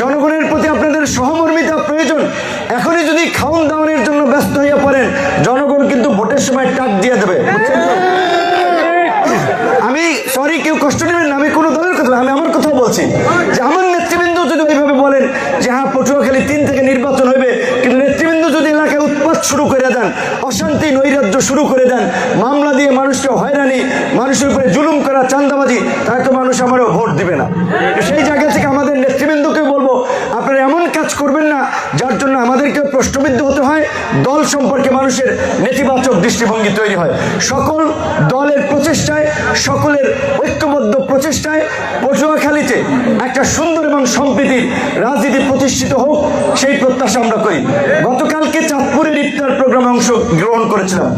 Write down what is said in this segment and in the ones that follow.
জনগণের প্রতি আপনাদের সহমর্মিতা প্রয়োজন। এখনই যদি খাওন দাওয়ানের জন্য ব্যস্ত হইয়া পড়েন, জনগণ কিন্তু ভোটের সময় টাক দিয়ে দেবে। আমি সরি কেউ কষ্ট নেবেন না, আমি কোনো দলের কথা, আমি আমার কথা বলছি। যে আমার নেতৃবৃন্দ যদি ওইভাবে বলেন যে হ্যাঁ পটুয়াখালী তিন থেকে নির্বাচন হবে কিন্তু নেতৃবৃন্দ যদি এলাকায় উৎপাত শুরু করে দেন, অশান্তি, নৈরাজ্য শুরু করে দেন, মামলা দিয়ে মানুষকে হয়রানি, মানুষের উপরে জুলুম করা চান্দাবাজি তাহলে তো মানুষ আমারও ভোট দিবে না। সেই জায়গা থেকে আমাদের নেতৃবৃন্দকে বলব আপনারা এমন কাজ করবেন না, যার জন্য আমাদেরকে প্রশ্নবিদ্ধ হতে হয়, দল সম্পর্কে মানুষের নেতিবাচক দৃষ্টিভঙ্গি তৈরি হয়। সকল দলের প্রচেষ্টায়, সকলের ঐক্যবদ্ধ প্রচেষ্টায় পটুয়াখালীতে একটা সুন্দর এবং সম্প্রীতির রাজনীতি প্রতিষ্ঠিত হোক, সেই প্রত্যাশা আমরা করি। গতকালকে চাঁদপুরের ইফতার প্রোগ্রামে অংশ গ্রহণ করেছিলাম।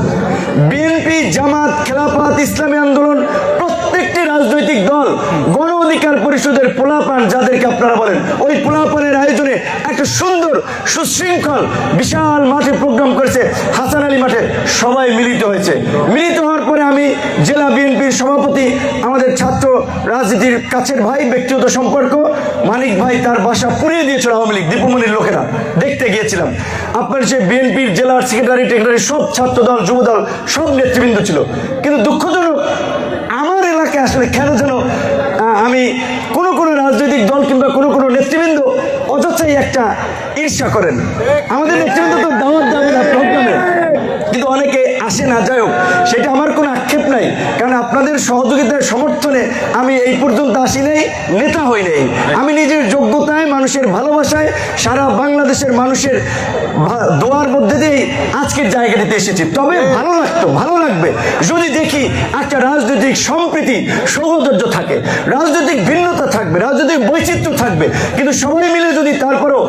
বিএনপি, জামাত, খেলাফাত, ইসলামী আন্দোলন, প্রত্যেকটি রাজনৈতিক দল গণ অধিকার পরিষদের পোলাপান যাদেরকে আপনারা বলেন, ওই পোলাপানের আয়োজনে একটা সুন্দর সুশৃঙ্খল বিশাল মাঠে প্রোগ্রাম করেছে হাসান আলী মাঠে সবাই মিলিত হয়েছে। মিলিত হওয়ার পরে আমি জেলা বিএনপির সভাপতি, আমাদের ছাত্র রাজনীতির কাছের ভাই, ব্যক্তিগত সম্পর্ক, মানিক ভাই তার বাসা পুড়িয়ে দিয়েছিল আওয়ামী লীগ, দীপমণির লোকেরা, দেখতে গিয়েছিলাম। আপনার সে বিএনপির জেলার সেক্রেটারি টেক্রেটারি সব ছাত্র দল যুব দল সব নেতৃবৃন্দ ছিল। কিন্তু দুঃখজনক, আমার এলাকায় আসলে কেন যেন আমি কোনো কোনো রাজনৈতিক দল কিংবা কোনো কোনো নেতৃবৃন্দ অযথাই একটা ঈর্ষা করেন। আমাদের নেতৃবৃন্দ তো দাওয়াত দেবে না প্রোগ্রামে কিন্তু অনেকে আসে না, যাই হোক, সেটা আমার কোনো আক্ষেপ নাই। কারণ আপনাদের সহযোগিতার সমর্থনে আমি এই পর্যন্ত আসি নাই, নেতা হই নাই। আমি নিজের যোগ্যতায়, মানুষের ভালোবাসায়, সারা বাংলাদেশের মানুষের দোয়ার মধ্যে দিয়েই আজকের জায়গাটিতে এসেছি। তবে ভালো লাগতো ভালো লাগবে। যদি দেখি একটা রাজনৈতিক সম্প্রীতি সৌহার্দ্য থাকে রাজনৈতিক ভিন্নতা থাকবে রাজনৈতিক বৈচিত্র্য থাকবে কিন্তু সবাই মিলে যদি তারপরও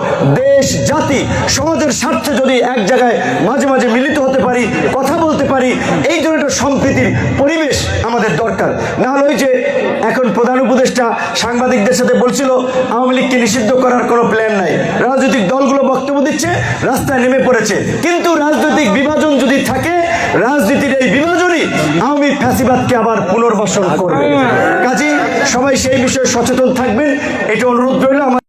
দেশ জাতি সমাজের স্বার্থে যদি এক জায়গায় মাঝে মাঝে মিলিত হতে পারি কথা বলতে পারি এই জন্য একটা সম্প্রীতির পরিবেশ আমাদের দরকার। না হলে ওই যে এখন প্রধান উপদেষ্টা সাংবাদিকদের সাথে বলছিল আওয়ামী লীগকে নিষিদ্ধ করার কোনো প্ল্যান নাই। রাজনৈতিক দলগুলো বক্তব্য দিচ্ছে রাস্তায় নেমে পড়েছে। কিন্তু রাজনৈতিক বিভাজন যদি থাকে, রাজনীতির এই বিভাজনই আওয়ামী ফ্যাসিবাদকে আবার পুনর্বাসন করবে। কাজী, সবাই সেই বিষয়ে সচেতন থাকবেন। এটা অনুরোধ রইল। আমার